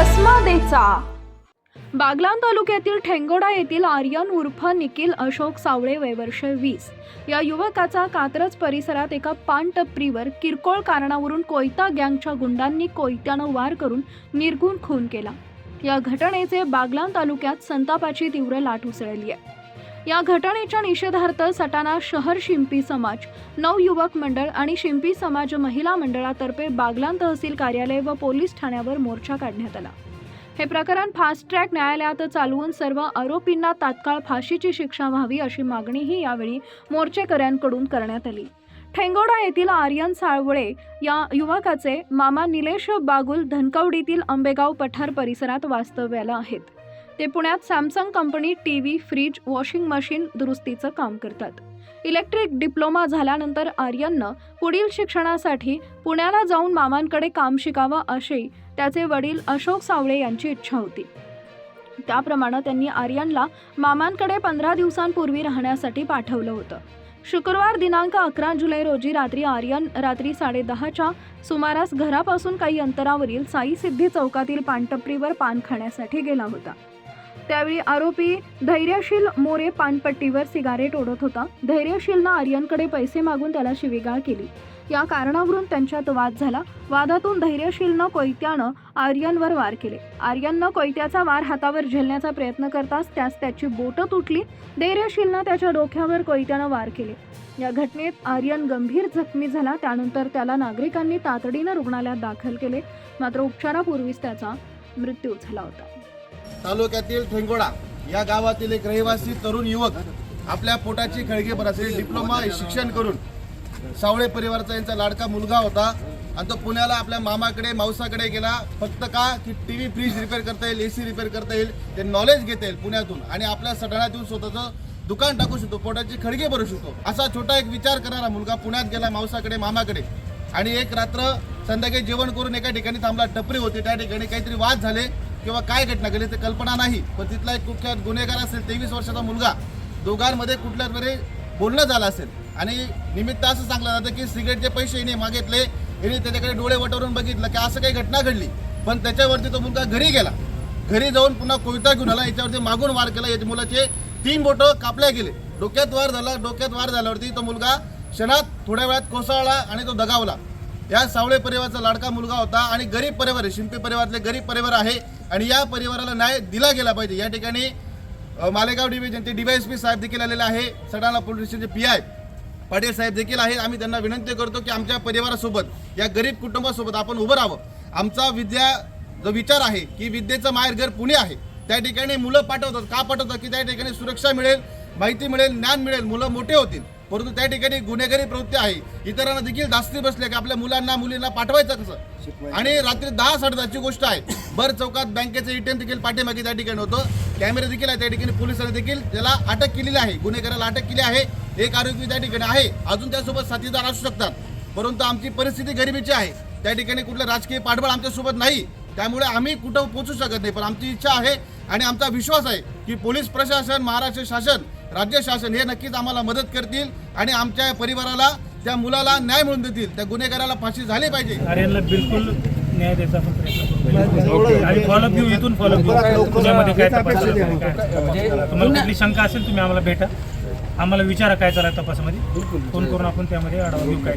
घडामोडींचा बागलान तालुक्यातील ठेंगोडा येथील आर्यन उर्फ निखिल अशोक सावळे वयवर्ष वीस. या युवकाचा कात्रज परिसरात एका पानटपरीवर किरकोळ कारणावरून कोयता गँगच्या गुंडांनी कोयत्यानं वार करून निर्गुण खून केला. या घटनेचे बागलान तालुक्यात संतापाची तीव्र लाट उसळली आहे. या घटनेच्या निषेधार्थ सटाणा शहर शिंपी समाज नवयुवक मंडळ आणि शिंपी समाज महिला मंडळातर्फे बागलान तहसील कार्यालय व पोलीस ठाण्यावर मोर्चा काढण्यात आला. हे प्रकरण फास्ट ट्रॅक न्यायालयात चालवून सर्व आरोपींना तात्काळ फाशीची शिक्षा व्हावी अशी मागणीही यावेळी मोर्चेकऱ्यांकडून करण्यात आली. ठेंगोडा येथील आर्यन साळवळे या युवकाचे मामा निलेश बागुल धनकवडीतील आंबेगाव पठार परिसरात वास्तव्याला आहेत. ते पुण्यात Samsung company T V fridge washing machine दुरुस्तीचं काम करतात. इलेक्ट्रिक डिप्लोमा झाल्यानंतर आर्यननं पुढील शिक्षणासाठी पुण्याला जाऊन मामांकडे काम शिकावं अशी त्याचे वडील अशोक सावळे यांची इच्छा होती. त्याप्रमाणे त्यांनी आर्यनला मामांकडे पंधरा दिवसांपूर्वी राहण्यासाठी पाठवलं होतं. शुक्रवार दिनांक अकरा जुलै रोजी रात्री आर्यन रात्री साडेदहाच्या सुमारास घरापासून काही अंतरावरील साई सिद्धी चौकातील पानटपरीवर पान खाण्यासाठी गेला होता. त्यावेळी आरोपी धैर्यशील मोरे पानपट्टीवर सिगारेट ओढत होता. धैर्यशीलनं आर्यनकडे पैसे मागून त्याला शिवीगाळ केली. या कारणावरून त्यांच्यात वाद झाला. वादातून धैर्यशीलनं कोयत्यानं आर्यनवर वार केले. आर्यननं कोयत्याचा वार हातावर झेलण्याचा प्रयत्न करताच त्यास त्याची बोटं तुटली. धैर्यशीलनं त्याच्या डोक्यावर कोयत्यानं वार केले. या घटनेत आर्यन गंभीर जखमी झाला. त्यानंतर त्याला नागरिकांनी तातडीनं रुग्णालयात दाखल केले. मात्र उपचारापूर्वीच त्याचा मृत्यू झाला होता. तालुक्यातील ठेंगोडा या गावातील एक रहिवासी तरुण युवक आपल्या पोटाची खळगी असेल. डिप्लोमा शिक्षण करून सावळे परिवाराचा यांचा लाडका मुलगा होता. आणि तो पुण्याला आपल्या मामाकडे मावसाकडे गेला. फक्त का? की टी व्ही फ्रीज रिपेअर करता येईल ए सी रिपेअर करता येईल. ते नॉलेज घेता येईल पुण्यातून. आणि आपल्या सटाण्यात येऊन स्वतःचं दुकान टाकू शकतो. पोटाची खळगे भरू शकतो. असा छोटा एक विचार करणारा मुलगा पुण्यात गेला मावसाकडे मामाकडे. आणि एक रात्र संध्याकाळी जेवण करून एका ठिकाणी थांबला. टपरी होती. त्या ठिकाणी काहीतरी वाद झाले. किंवा काय घटना घडली ते कल्पना नाही. पण तिथला एक कुख्यात गुन्हेगार असेल तेवीस वर्षाचा मुलगा दोघांमध्ये कुठल्या तरी बोलणं झालं असेल. आणि निमित्त असं सांगलं जातं की सिगरेटचे पैसे हिने मागितले हिने त्याच्याकडे डोळे वटवरून बघितलं की असं काही घटना घडली. पण त्याच्यावरती तो मुलगा घरी गेला. घरी जाऊन पुन्हा कोयता घेऊन आला याच्यावरती मागून वार केला याच्या मुलाचे तीन बोटं कापल्या गेले. डोक्यात वार झाला डोक्यात वार झाल्यावरती तो मुलगा क्षणात थोड्या वेळात कोसळला आणि तो दगावला. या सावळे परिवाराचा लाडका मुलगा होता आणि गरीब परिवार आहे शिंपी परिवारातले गरीब परिवार आहे. आणि या परिवाराला न्याय दिला गेला पाहिजे. या ठिकाणी मालेगाव डिव्हिजन ते डीवायएसपी साहेब देखील आलेले आहे. Satana police station P I Patil साहेब देखील आहे. आम्ही त्यांना विनंती करतो की आमच्या परिवारासोबत या गरीब कुटुंबासोबत आपण उभं राहावं. आमचा विद्या जो विचार आहे की विद्येचं माहेरघर पुणे आहे त्या ठिकाणी मुलं पाठवतात. का पाठवतात? की त्या ठिकाणी सुरक्षा मिळेल माहिती मिळेल ज्ञान मिळेल मुलं मोठे होतील. परंतु त्या ठिकाणी गुन्हेगारी प्रवृत्ती आहे. इतरांना देखील दास्ती बसले की आपल्या मुलांना मुलींना पाठवायचं कसं? आणि रात्री दहा साडेदहाची गोष्ट आहे. भर चौकात बँकेचं एटीएम देखील पाठीमागे त्या ठिकाणी होतं. कॅमेरे देखील आहे त्या ठिकाणी. पोलिसांनी देखील त्याला अटक केलेली आहे. गुन्हेगाराला अटक केली आहे. एक आरोपी त्या ठिकाणी आहे. अजून त्यासोबत साथीदार असू शकतात. परंतु आमची परिस्थिती गरिबीची आहे. त्या ठिकाणी कुठलं राजकीय पाठबळ आमच्यासोबत नाही. त्यामुळे आम्ही कुठं पोचू शकत नाही. पण आमची इच्छा आहे आणि आमचा विश्वास आहे की पोलीस प्रशासन महाराष्ट्र शासन राज्य शासन हे नक्कीच आम्हाला मदत करतील आणि आमच्या परिवाराला त्या मुलाला न्याय मिळवून देतील. त्या गुन्हेगाराला फाशी झाली पाहिजे. बिलकुल न्याय द्यायचा आपण प्रयत्न करू. आणि फॉलोअप घेऊ इथून फॉलोअप घेऊ. पुण्यामध्ये काय तपास चालू आहे, काय? तुम्हाला कुठली शंका असेल तुम्ही आम्हाला भेटा. आम्हाला विचारा काय चालू आहे तपासामध्ये फोन करून आपण त्यामध्ये आढावा घेऊ काय.